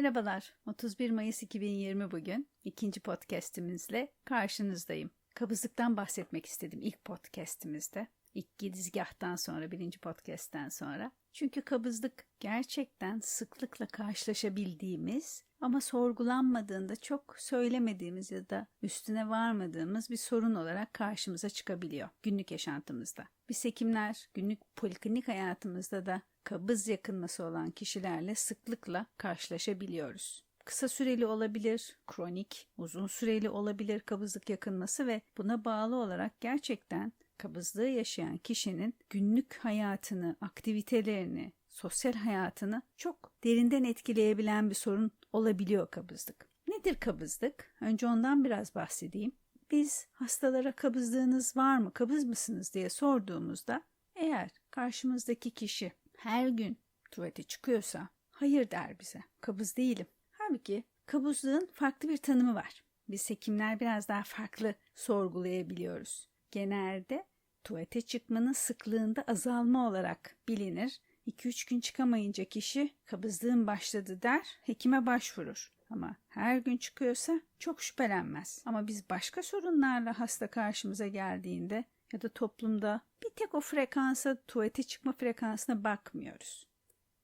Merhabalar, 31 Mayıs 2020 bugün. ikinci podcastimizle karşınızdayım. Kabızlıktan bahsetmek istedim ilk podcastimizde. İlk girizgahtan sonra, birinci podcast'ten sonra. Çünkü kabızlık gerçekten sıklıkla karşılaşabildiğimiz ama sorgulanmadığında çok söylemediğimiz ya da üstüne varmadığımız bir sorun olarak karşımıza çıkabiliyor günlük yaşantımızda. Biz hekimler günlük poliklinik hayatımızda da kabız yakınması olan kişilerle sıklıkla karşılaşabiliyoruz. Kısa süreli olabilir, kronik, uzun süreli olabilir kabızlık yakınması ve buna bağlı olarak gerçekten kabızlığı yaşayan kişinin günlük hayatını, aktivitelerini, sosyal hayatını çok derinden etkileyebilen bir sorun olabiliyor kabızlık. Nedir kabızlık? Önce ondan biraz bahsedeyim. Biz hastalara kabızlığınız var mı, kabız mısınız diye sorduğumuzda eğer karşımızdaki kişi her gün tuvalete çıkıyorsa hayır der bize. Kabız değilim. Halbuki kabızlığın farklı bir tanımı var. Biz hekimler biraz daha farklı sorgulayabiliyoruz. Genelde tuvalete çıkmanın sıklığında azalma olarak bilinir. 2-3 gün çıkamayınca kişi kabızlığın başladı der, hekime başvurur. Ama her gün çıkıyorsa çok şüphelenmez. Ama biz başka sorunlarla hasta karşımıza geldiğinde ya da toplumda bir tek o frekansa, tuvalete çıkma frekansına bakmıyoruz.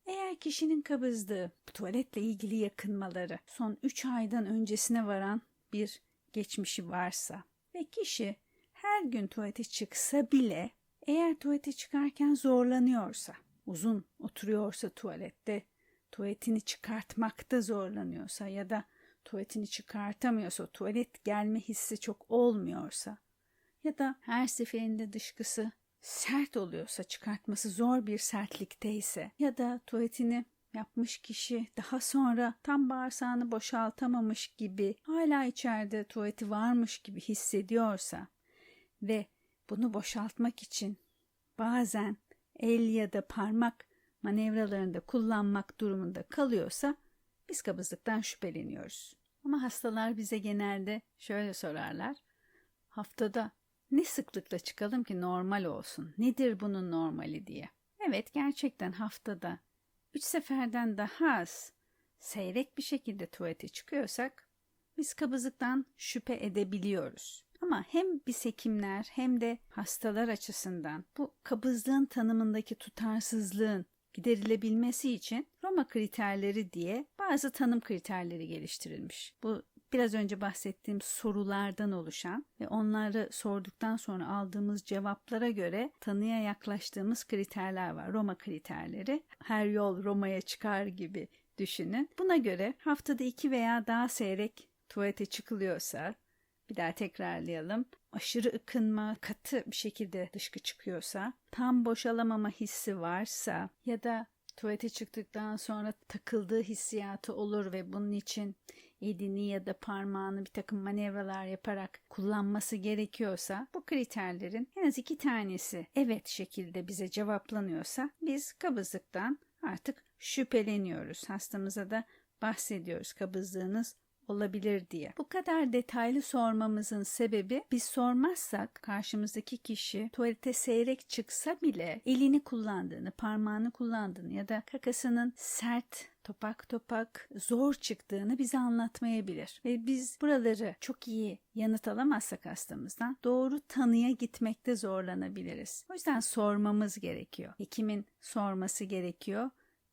Eğer kişinin kabızlığı, tuvaletle ilgili yakınmaları son 3 aydan öncesine varan bir geçmişi varsa ve kişi her gün tuvalete çıksa bile eğer tuvalete çıkarken zorlanıyorsa, uzun oturuyorsa tuvalette, tuvaletini çıkartmakta zorlanıyorsa ya da tuvaletini çıkartamıyorsa, tuvalet gelme hissi çok olmuyorsa ya da her seferinde dışkısı sert oluyorsa, çıkartması zor bir sertlikteyse ya da tuvaletini yapmış kişi daha sonra tam bağırsağını boşaltamamış gibi hala içeride tuvaleti varmış gibi hissediyorsa ve bunu boşaltmak için bazen el ya da parmak manevralarında kullanmak durumunda kalıyorsa biz kabızlıktan şüpheleniyoruz. Ama hastalar bize genelde şöyle sorarlar. Haftada ne sıklıkla çıkalım ki normal olsun? Nedir bunun normali diye. Evet gerçekten haftada 3 seferden daha az seyrek bir şekilde tuvalete çıkıyorsak biz kabızlıktan şüphe edebiliyoruz. Ama hem biz hekimler hem de hastalar açısından bu kabızlığın tanımındaki tutarsızlığın giderilebilmesi için Roma kriterleri diye bazı tanım kriterleri geliştirilmiş. Bu biraz önce bahsettiğim sorulardan oluşan ve onları sorduktan sonra aldığımız cevaplara göre tanıya yaklaştığımız kriterler var. Roma kriterleri. Her yol Roma'ya çıkar gibi düşünün. Buna göre haftada iki veya daha seyrek tuvalete çıkılıyorsa bir daha tekrarlayalım. Aşırı ıkınma, katı bir şekilde dışkı çıkıyorsa, tam boşalamama hissi varsa ya da tuvalete çıktıktan sonra takıldığı hissiyatı olur ve bunun için elini ya da parmağını bir takım manevralar yaparak kullanması gerekiyorsa bu kriterlerin en az iki tanesi evet şekilde bize cevaplanıyorsa biz kabızlıktan artık şüpheleniyoruz. Hastamıza da bahsediyoruz kabızlığınız olabilir diye. Bu kadar detaylı sormamızın sebebi biz sormazsak karşımızdaki kişi tuvalete seyrek çıksa bile elini kullandığını, parmağını kullandığını ya da kakasının sert topak topak zor çıktığını bize anlatmayabilir. Ve biz buraları çok iyi yanıt alamazsak hastamızdan doğru tanıya gitmekte zorlanabiliriz. O yüzden sormamız gerekiyor. Hekimin sorması gerekiyor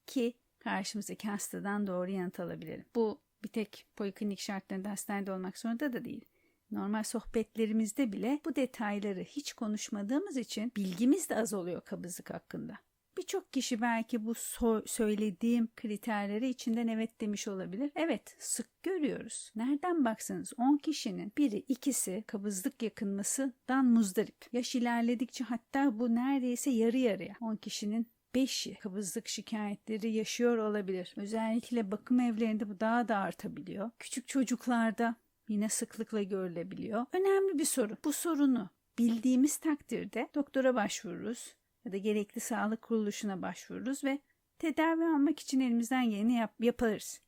ki karşımızdaki hastadan doğru yanıt alabilirim. Bu bir tek poliklinik şartlarında hastanede olmak zorunda da değil. Normal sohbetlerimizde bile bu detayları hiç konuşmadığımız için bilgimiz de az oluyor kabızlık hakkında. Birçok kişi belki bu so- söylediğim kriterleri içinden evet demiş olabilir. Evet sık görüyoruz. Nereden baksanız 10 kişinin biri ikisi kabızlık yakınmasından muzdarip. Yaş ilerledikçe hatta bu neredeyse yarı yarıya. 10 kişinin 5'i kabızlık şikayetleri yaşıyor olabilir. Özellikle bakım evlerinde bu daha da artabiliyor. Küçük çocuklarda yine sıklıkla görülebiliyor. Önemli bir sorun. Bu sorunu bildiğimiz takdirde doktora başvururuz ya da gerekli sağlık kuruluşuna başvururuz ve tedavi almak için elimizden geleni yap yaparız.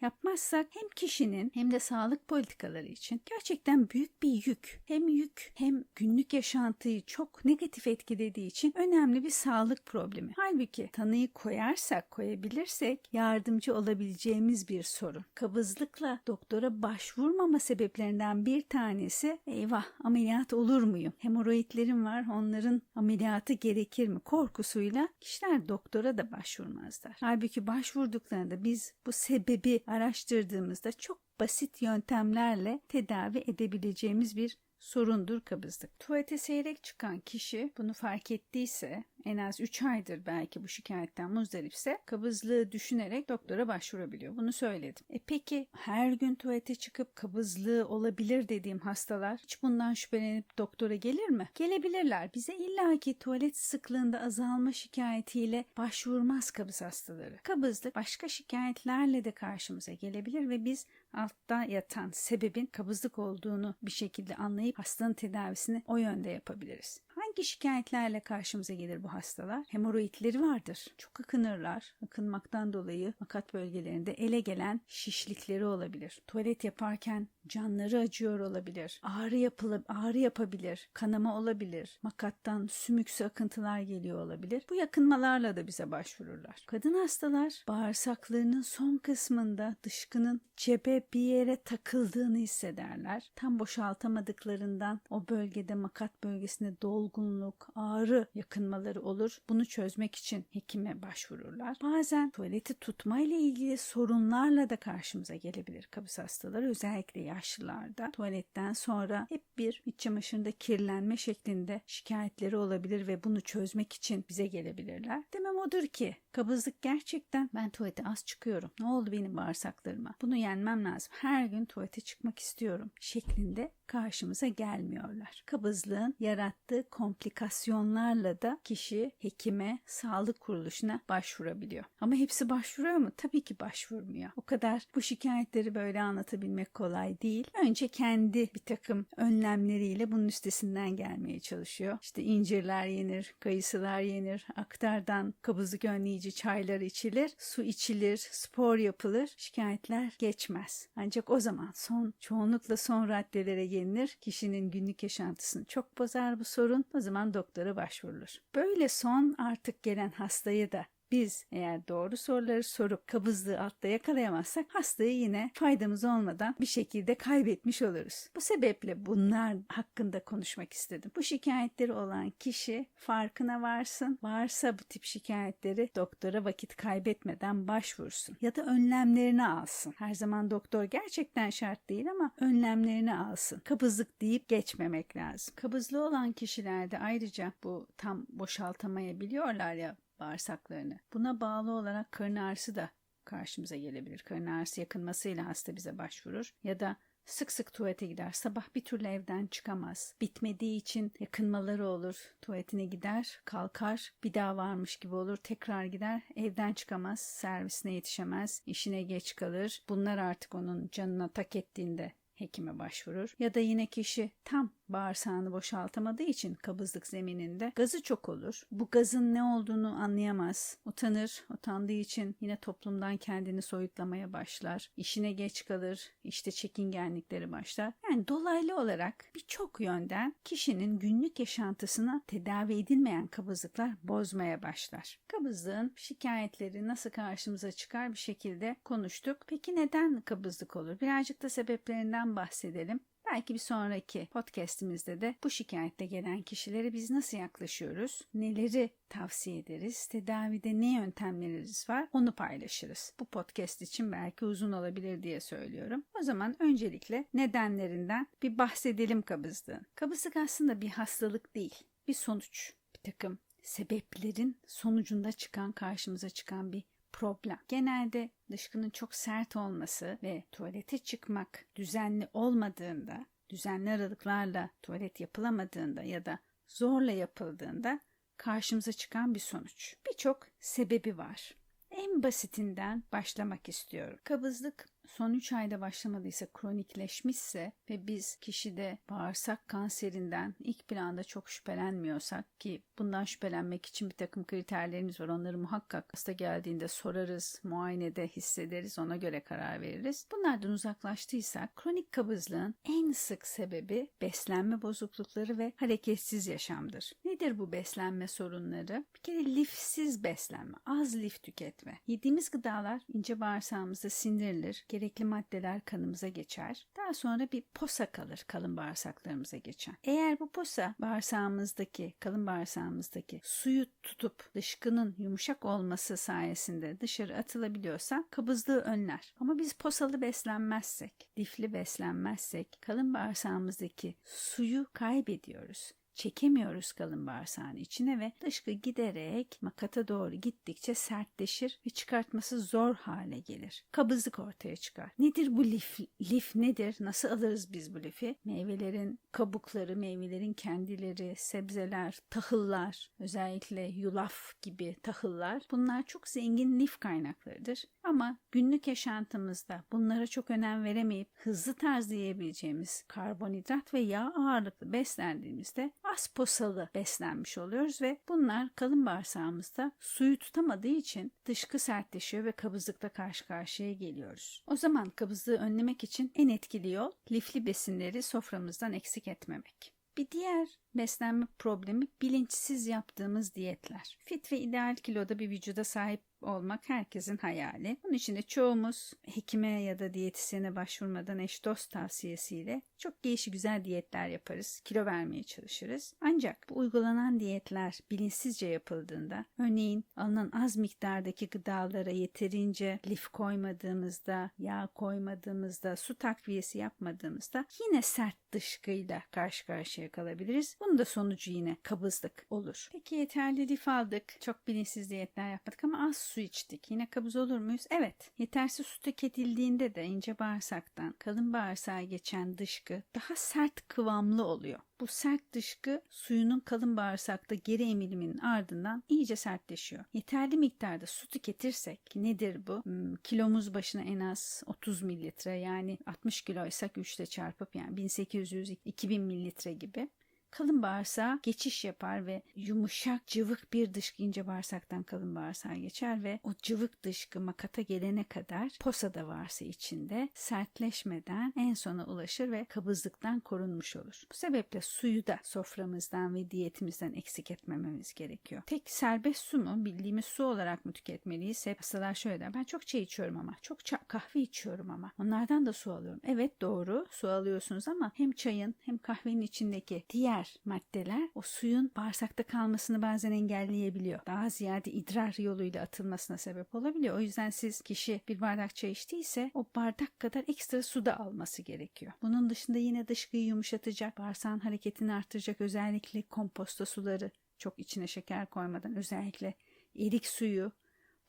Yapmazsak hem kişinin hem de sağlık politikaları için gerçekten büyük bir yük. Hem yük hem günlük yaşantıyı çok negatif etkilediği için önemli bir sağlık problemi. Halbuki tanıyı koyarsak, koyabilirsek yardımcı olabileceğimiz bir sorun. Kabızlıkla doktora başvurmama sebeplerinden bir tanesi eyvah ameliyat olur muyum? Hemoroidlerim var onların ameliyatı gerekir mi? Korkusuyla kişiler doktora da başvurmazlar. Halbuki başvurduklarında biz bu sebebi araştırdığımızda çok basit yöntemlerle tedavi edebileceğimiz bir sorundur kabızlık. Tuvalete seyrek çıkan kişi bunu fark ettiyse en az 3 aydır belki bu şikayetten muzdaripse kabızlığı düşünerek doktora başvurabiliyor. Bunu söyledim. E peki her gün tuvalete çıkıp kabızlığı olabilir dediğim hastalar hiç bundan şüphelenip doktora gelir mi? Gelebilirler. Bize illaki tuvalet sıklığında azalma şikayetiyle başvurmaz kabız hastaları. Kabızlık başka şikayetlerle de karşımıza gelebilir ve biz altta yatan sebebin kabızlık olduğunu bir şekilde anlayıp hastanın tedavisini o yönde yapabiliriz. Hangi şikayetlerle karşımıza gelir bu hastalar? Hemoroidleri vardır. Çok akınırlar. Akınmaktan dolayı makat bölgelerinde ele gelen şişlikleri olabilir. Tuvalet yaparken canları acıyor olabilir. Ağrı yapılıp ağrı yapabilir. Kanama olabilir. Makattan sümüksü akıntılar geliyor olabilir. Bu yakınmalarla da bize başvururlar. Kadın hastalar bağırsaklarının son kısmında dışkının cebe bir yere takıldığını hissederler. Tam boşaltamadıklarından o bölgede makat bölgesinde dolgunluk, ağrı yakınmaları olur. Bunu çözmek için hekime başvururlar. Bazen tuvaleti tutma ile ilgili sorunlarla da karşımıza gelebilir kabız hastaları. Özellikle yaşlılarda tuvaletten sonra hep bir iç çamaşırında kirlenme şeklinde şikayetleri olabilir ve bunu çözmek için bize gelebilirler. Demem odur ki kabızlık gerçekten ben tuvalete az çıkıyorum. Ne oldu benim bağırsaklarıma? Bunu yenmem lazım. Her gün tuvalete çıkmak istiyorum şeklinde karşımıza gelmiyorlar. Kabızlığın yarattığı komplikasyonlarla da kişi hekime, sağlık kuruluşuna başvurabiliyor. Ama hepsi başvuruyor mu? Tabii ki başvurmuyor. O kadar bu şikayetleri böyle anlatabilmek kolay değil. Önce kendi bir takım önlemleriyle bunun üstesinden gelmeye çalışıyor. İşte incirler yenir, kayısılar yenir, aktardan kabızlık önleyici çaylar içilir, su içilir, spor yapılır. Şikayetler geçmez. Ancak o zaman son çoğunlukla son raddelere gelinir. Kişinin günlük yaşantısını çok bozar bu sorun. O zaman doktora başvurulur. Böyle son artık gelen hastayı da biz eğer doğru soruları sorup kabızlığı altta yakalayamazsak hastayı yine faydamız olmadan bir şekilde kaybetmiş oluruz. Bu sebeple bunlar hakkında konuşmak istedim. Bu şikayetleri olan kişi farkına varsın. Varsa bu tip şikayetleri doktora vakit kaybetmeden başvursun. Ya da önlemlerini alsın. Her zaman doktor gerçekten şart değil ama önlemlerini alsın. Kabızlık deyip geçmemek lazım. Kabızlığı olan kişilerde ayrıca bu tam boşaltamayabiliyorlar ya bağırsaklarını. Buna bağlı olarak karın ağrısı da karşımıza gelebilir. Karın ağrısı yakınmasıyla hasta bize başvurur ya da Sık sık tuvalete gider. Sabah bir türlü evden çıkamaz. Bitmediği için yakınmaları olur. Tuvaletine gider, kalkar, bir daha varmış gibi olur. Tekrar gider, evden çıkamaz, servisine yetişemez, işine geç kalır. Bunlar artık onun canına tak ettiğinde hekime başvurur. Ya da yine kişi tam bağırsağını boşaltamadığı için kabızlık zemininde gazı çok olur. Bu gazın ne olduğunu anlayamaz. Utanır. Utandığı için yine toplumdan kendini soyutlamaya başlar. İşine geç kalır. İşte çekingenlikleri başlar. Yani dolaylı olarak birçok yönden kişinin günlük yaşantısına tedavi edilmeyen kabızlıklar bozmaya başlar. Kabızlığın şikayetleri nasıl karşımıza çıkar bir şekilde konuştuk. Peki neden kabızlık olur? Birazcık da sebeplerinden bahsedelim. Belki bir sonraki podcastimizde de bu şikayette gelen kişilere biz nasıl yaklaşıyoruz, neleri tavsiye ederiz, tedavide ne yöntemlerimiz var onu paylaşırız. Bu podcast için belki uzun olabilir diye söylüyorum. O zaman öncelikle nedenlerinden bir bahsedelim kabızlığın. Kabızlık aslında bir hastalık değil, bir sonuç. Bir takım sebeplerin sonucunda çıkan, karşımıza çıkan bir problem. Genelde dışkının çok sert olması ve tuvalete çıkmak düzenli olmadığında, düzenli aralıklarla tuvalet yapılamadığında ya da zorla yapıldığında karşımıza çıkan bir sonuç. Birçok sebebi var. En basitinden başlamak istiyorum. Kabızlık son 3 ayda başlamadıysa kronikleşmişse ve biz kişide bağırsak kanserinden ilk planda çok şüphelenmiyorsak ki bundan şüphelenmek için bir takım kriterlerimiz var. Onları muhakkak hasta geldiğinde sorarız, muayenede hissederiz, ona göre karar veririz. Bunlardan uzaklaştıysak kronik kabızlığın en sık sebebi beslenme bozuklukları ve hareketsiz yaşamdır. Nedir bu beslenme sorunları? Bir kere lifsiz beslenme, az lif tüketme. Yediğimiz gıdalar ince bağırsağımızda sindirilir, gerekli maddeler kanımıza geçer. Daha sonra bir posa kalır kalın bağırsaklarımıza geçen. Eğer bu posa bağırsağımızdaki, kalın bağırsağımızdaki suyu tutup dışkının yumuşak olması sayesinde dışarı atılabiliyorsa kabızlığı önler. Ama biz posalı beslenmezsek, lifli beslenmezsek kalın bağırsağımızdaki suyu kaybediyoruz çekemiyoruz kalın bağırsağın içine ve dışkı giderek makata doğru gittikçe sertleşir ve çıkartması zor hale gelir. Kabızlık ortaya çıkar. Nedir bu lif? Lif nedir? Nasıl alırız biz bu lifi? Meyvelerin kabukları, meyvelerin kendileri, sebzeler, tahıllar, özellikle yulaf gibi tahıllar bunlar çok zengin lif kaynaklarıdır. Ama günlük yaşantımızda bunlara çok önem veremeyip hızlı tarzda yiyebileceğimiz karbonhidrat ve yağ ağırlıklı beslendiğimizde az posalı beslenmiş oluyoruz ve bunlar kalın bağırsağımızda suyu tutamadığı için dışkı sertleşiyor ve kabızlıkla karşı karşıya geliyoruz. O zaman kabızlığı önlemek için en etkili yol lifli besinleri soframızdan eksik etmemek. Bir diğer beslenme problemi bilinçsiz yaptığımız diyetler. Fit ve ideal kiloda bir vücuda sahip olmak herkesin hayali. Bunun için de çoğumuz hekime ya da diyetisyene başvurmadan eş dost tavsiyesiyle çok değişik güzel diyetler yaparız. Kilo vermeye çalışırız. Ancak bu uygulanan diyetler bilinçsizce yapıldığında örneğin alınan az miktardaki gıdalara yeterince lif koymadığımızda, yağ koymadığımızda, su takviyesi yapmadığımızda yine sert dışkıyla karşı karşıya kalabiliriz. Bunun da sonucu yine kabızlık olur. Peki yeterli lif aldık. Çok bilinçsiz diyetler yapmadık ama az su içtik. Yine kabız olur muyuz? Evet. Yetersiz su tüketildiğinde de ince bağırsaktan kalın bağırsağa geçen dışkı daha sert kıvamlı oluyor. Bu sert dışkı suyunun kalın bağırsakta geri emiliminin ardından iyice sertleşiyor. Yeterli miktarda su tüketirsek nedir bu? Hmm, kilomuz başına en az 30 mililitre yani 60 kiloysak 3 ile çarpıp yani 1800-2000 mililitre gibi kalın bağırsağa geçiş yapar ve yumuşak cıvık bir dışkı ince bağırsaktan kalın bağırsağa geçer ve o cıvık dışkı makata gelene kadar posa da varsa içinde sertleşmeden en sona ulaşır ve kabızlıktan korunmuş olur. Bu sebeple suyu da soframızdan ve diyetimizden eksik etmememiz gerekiyor. Tek serbest su mu bildiğimiz su olarak mı tüketmeliyiz? Hep hastalar şöyle der. Ben çok çay içiyorum ama. Çok kahve içiyorum ama. Onlardan da su alıyorum. Evet doğru su alıyorsunuz ama hem çayın hem kahvenin içindeki diğer diğer maddeler o suyun bağırsakta kalmasını bazen engelleyebiliyor. Daha ziyade idrar yoluyla atılmasına sebep olabiliyor. O yüzden siz kişi bir bardak çay içtiyse o bardak kadar ekstra su da alması gerekiyor. Bunun dışında yine dışkıyı yumuşatacak, bağırsağın hareketini arttıracak özellikle komposto suları çok içine şeker koymadan özellikle erik suyu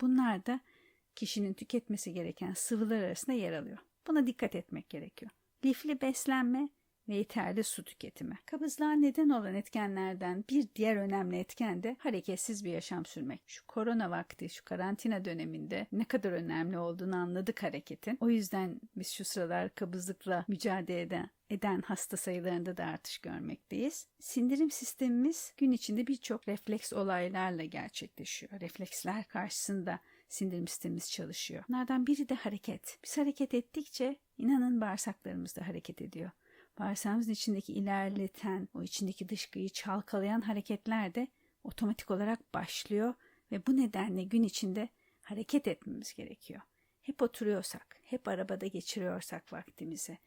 bunlar da kişinin tüketmesi gereken sıvılar arasında yer alıyor. Buna dikkat etmek gerekiyor. Lifli beslenme ve yeterli su tüketimi. Kabızlığa neden olan etkenlerden bir diğer önemli etken de hareketsiz bir yaşam sürmek. Şu korona vakti, şu karantina döneminde ne kadar önemli olduğunu anladık hareketin. O yüzden biz şu sıralar kabızlıkla mücadele eden eden hasta sayılarında da artış görmekteyiz. Sindirim sistemimiz gün içinde birçok refleks olaylarla gerçekleşiyor. Refleksler karşısında sindirim sistemimiz çalışıyor. Bunlardan biri de hareket. Biz hareket ettikçe inanın bağırsaklarımız da hareket ediyor bağırsağımızın içindeki ilerleten, o içindeki dışkıyı çalkalayan hareketler de otomatik olarak başlıyor ve bu nedenle gün içinde hareket etmemiz gerekiyor. Hep oturuyorsak, hep arabada geçiriyorsak vaktimizi,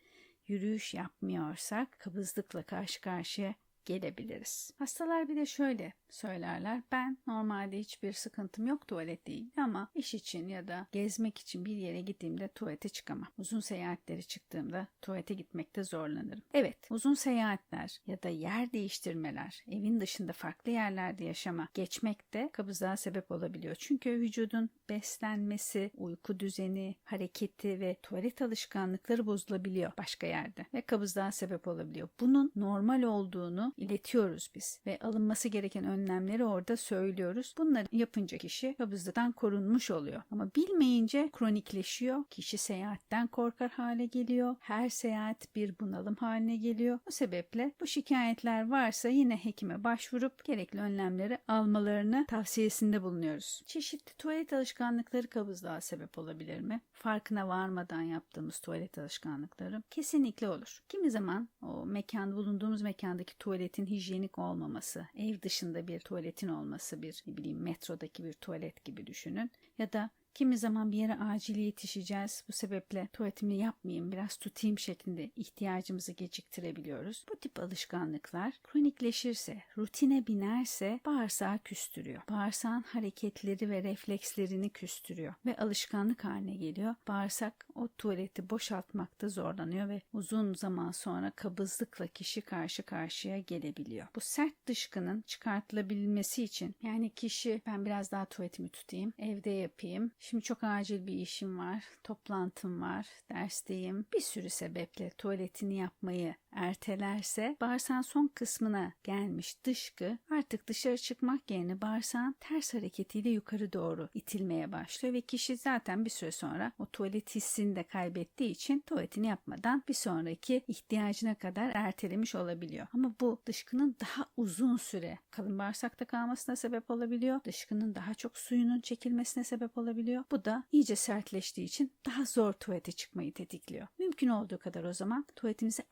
yürüyüş yapmıyorsak kabızlıkla karşı karşıya gelebiliriz. Hastalar bir de şöyle söylerler. Ben normalde hiçbir sıkıntım yok tuvalet ilgili ama iş için ya da gezmek için bir yere gittiğimde tuvalete çıkamam. Uzun seyahatlere çıktığımda tuvalete gitmekte zorlanırım. Evet uzun seyahatler ya da yer değiştirmeler, evin dışında farklı yerlerde yaşama geçmekte kabızlığa sebep olabiliyor. Çünkü vücudun beslenmesi, uyku düzeni, hareketi ve tuvalet alışkanlıkları bozulabiliyor başka yerde ve kabızlığa sebep olabiliyor. Bunun normal olduğunu iletiyoruz biz ve alınması gereken önlemleri orada söylüyoruz. Bunları yapınca kişi kabızlıktan korunmuş oluyor. Ama bilmeyince kronikleşiyor. Kişi seyahatten korkar hale geliyor. Her seyahat bir bunalım haline geliyor. Bu sebeple bu şikayetler varsa yine hekime başvurup gerekli önlemleri almalarını tavsiyesinde bulunuyoruz. Çeşitli tuvalet alışkanlıkları kabızlığa sebep olabilir mi? Farkına varmadan yaptığımız tuvalet alışkanlıkları kesinlikle olur. Kimi zaman o mekan bulunduğumuz mekandaki tuvaletin hijyenik olmaması, ev dışında bir tuvaletin olması, bir ne bileyim metrodaki bir tuvalet gibi düşünün ya da Kimi zaman bir yere acil yetişeceğiz. Bu sebeple tuvaletimi yapmayayım, biraz tutayım şeklinde ihtiyacımızı geciktirebiliyoruz. Bu tip alışkanlıklar kronikleşirse, rutine binerse bağırsağı küstürüyor. Bağırsağın hareketleri ve reflekslerini küstürüyor ve alışkanlık haline geliyor. Bağırsak o tuvaleti boşaltmakta zorlanıyor ve uzun zaman sonra kabızlıkla kişi karşı karşıya gelebiliyor. Bu sert dışkının çıkartılabilmesi için yani kişi ben biraz daha tuvaletimi tutayım, evde yapayım, Şimdi çok acil bir işim var, toplantım var, dersteyim. Bir sürü sebeple tuvaletini yapmayı ertelerse bağırsağın son kısmına gelmiş dışkı artık dışarı çıkmak yerine bağırsağın ters hareketiyle yukarı doğru itilmeye başlıyor ve kişi zaten bir süre sonra o tuvalet hissini de kaybettiği için tuvaletini yapmadan bir sonraki ihtiyacına kadar ertelemiş olabiliyor. Ama bu dışkının daha uzun süre kalın bağırsakta kalmasına sebep olabiliyor. Dışkının daha çok suyunun çekilmesine sebep olabiliyor. Bu da iyice sertleştiği için daha zor tuvalete çıkmayı tetikliyor. Mümkün olduğu kadar o zaman tuvaletimizi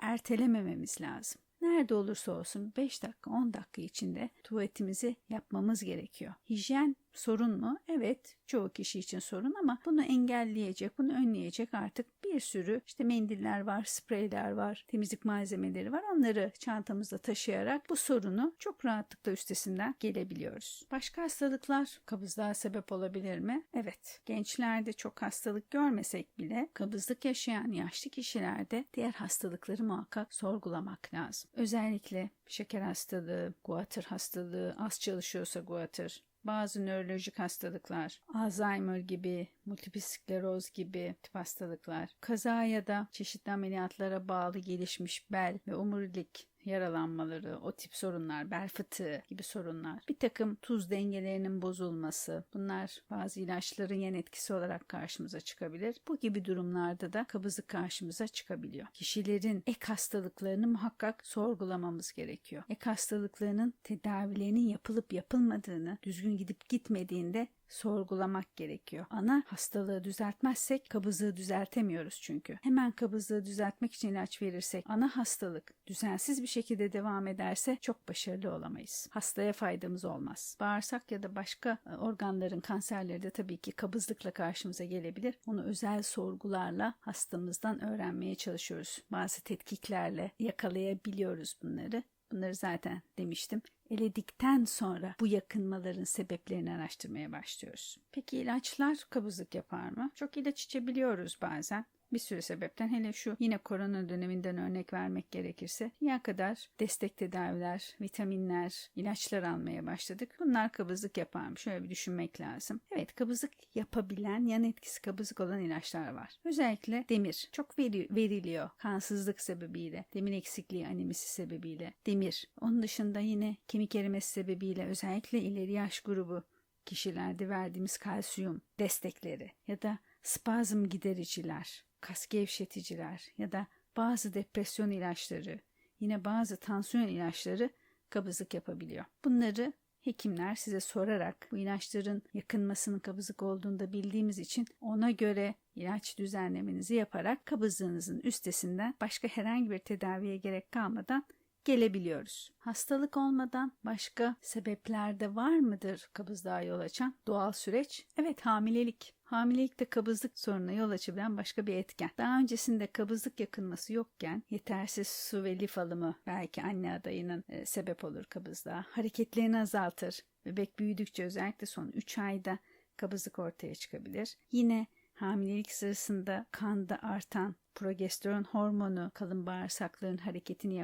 ertelemememiz lazım. Nerede olursa olsun 5 dakika 10 dakika içinde tuvaletimizi yapmamız gerekiyor. Hijyen sorun mu? Evet çoğu kişi için sorun ama bunu engelleyecek, bunu önleyecek artık bir sürü işte mendiller var, spreyler var, temizlik malzemeleri var. Onları çantamızda taşıyarak bu sorunu çok rahatlıkla üstesinden gelebiliyoruz. Başka hastalıklar kabızlığa sebep olabilir mi? Evet. Gençlerde çok hastalık görmesek bile kabızlık yaşayan yaşlı kişilerde diğer hastalıkları muhakkak sorgulamak lazım. Özellikle şeker hastalığı, guatr hastalığı, az çalışıyorsa guatr, bazı nörolojik hastalıklar, Alzheimer gibi, multiple skleroz gibi tip hastalıklar, kaza ya da çeşitli ameliyatlara bağlı gelişmiş bel ve omurilik yaralanmaları, o tip sorunlar, bel fıtığı gibi sorunlar, bir takım tuz dengelerinin bozulması, bunlar bazı ilaçların yan etkisi olarak karşımıza çıkabilir. Bu gibi durumlarda da kabızlık karşımıza çıkabiliyor. Kişilerin ek hastalıklarını muhakkak sorgulamamız gerekiyor. Ek hastalıklarının tedavilerinin yapılıp yapılmadığını, düzgün gidip gitmediğinde sorgulamak gerekiyor. Ana hastalığı düzeltmezsek kabızlığı düzeltemiyoruz çünkü. Hemen kabızlığı düzeltmek için ilaç verirsek ana hastalık düzensiz bir şekilde devam ederse çok başarılı olamayız. Hastaya faydamız olmaz. Bağırsak ya da başka e, organların kanserleri de tabii ki kabızlıkla karşımıza gelebilir. Onu özel sorgularla hastamızdan öğrenmeye çalışıyoruz. Bazı tetkiklerle yakalayabiliyoruz bunları. Bunları zaten demiştim eledikten sonra bu yakınmaların sebeplerini araştırmaya başlıyoruz. Peki ilaçlar kabızlık yapar mı? Çok ilaç içebiliyoruz bazen. Bir sürü sebepten hele şu yine korona döneminden örnek vermek gerekirse ya kadar destek tedaviler, vitaminler, ilaçlar almaya başladık. Bunlar kabızlık yapar mı? Şöyle bir düşünmek lazım. Evet kabızlık yapabilen yan etkisi kabızlık olan ilaçlar var. Özellikle demir çok veri, veriliyor kansızlık sebebiyle, demir eksikliği anemisi sebebiyle demir. Onun dışında yine kemik erimesi sebebiyle özellikle ileri yaş grubu kişilerde verdiğimiz kalsiyum destekleri ya da spazm gidericiler kas gevşeticiler ya da bazı depresyon ilaçları, yine bazı tansiyon ilaçları kabızlık yapabiliyor. Bunları hekimler size sorarak bu ilaçların yakınmasının kabızlık olduğunu da bildiğimiz için ona göre ilaç düzenlemenizi yaparak kabızlığınızın üstesinden başka herhangi bir tedaviye gerek kalmadan gelebiliyoruz. Hastalık olmadan başka sebepler de var mıdır kabızlığa yol açan doğal süreç? Evet hamilelik. Hamilelikte kabızlık sorununa yol açabilen başka bir etken. Daha öncesinde kabızlık yakınması yokken yetersiz su ve lif alımı belki anne adayının e, sebep olur kabızlığa. Hareketlerini azaltır. Bebek büyüdükçe özellikle son 3 ayda kabızlık ortaya çıkabilir. Yine hamilelik sırasında kanda artan progesteron hormonu kalın bağırsakların hareketini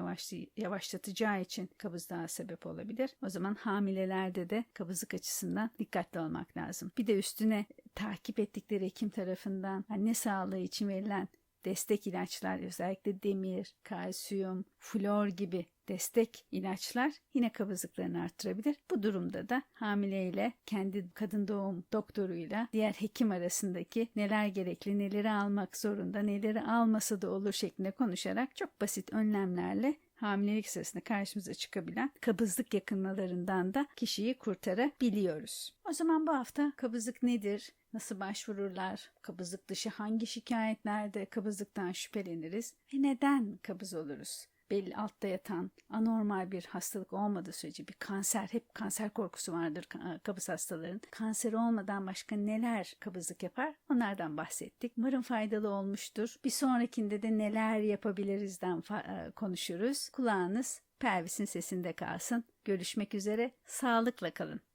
yavaşlatacağı için kabızlığa sebep olabilir. O zaman hamilelerde de kabızlık açısından dikkatli olmak lazım. Bir de üstüne takip ettikleri hekim tarafından anne sağlığı için verilen destek ilaçlar özellikle demir, kalsiyum, flor gibi destek ilaçlar yine kabızlıklarını arttırabilir. Bu durumda da hamileyle kendi kadın doğum doktoruyla diğer hekim arasındaki neler gerekli, neleri almak zorunda, neleri almasa da olur şeklinde konuşarak çok basit önlemlerle hamilelik sırasında karşımıza çıkabilen kabızlık yakınmalarından da kişiyi kurtarabiliyoruz. O zaman bu hafta kabızlık nedir? Nasıl başvururlar? Kabızlık dışı hangi şikayetlerde kabızlıktan şüpheleniriz? Ve neden kabız oluruz? Belli altta yatan anormal bir hastalık olmadığı sürece bir kanser hep kanser korkusu vardır kabız hastaların. Kanser olmadan başka neler kabızlık yapar? Onlardan bahsettik. Umarım faydalı olmuştur. Bir sonrakinde de neler yapabilirizden konuşuruz. Kulağınız pelvisin sesinde kalsın. Görüşmek üzere. Sağlıkla kalın.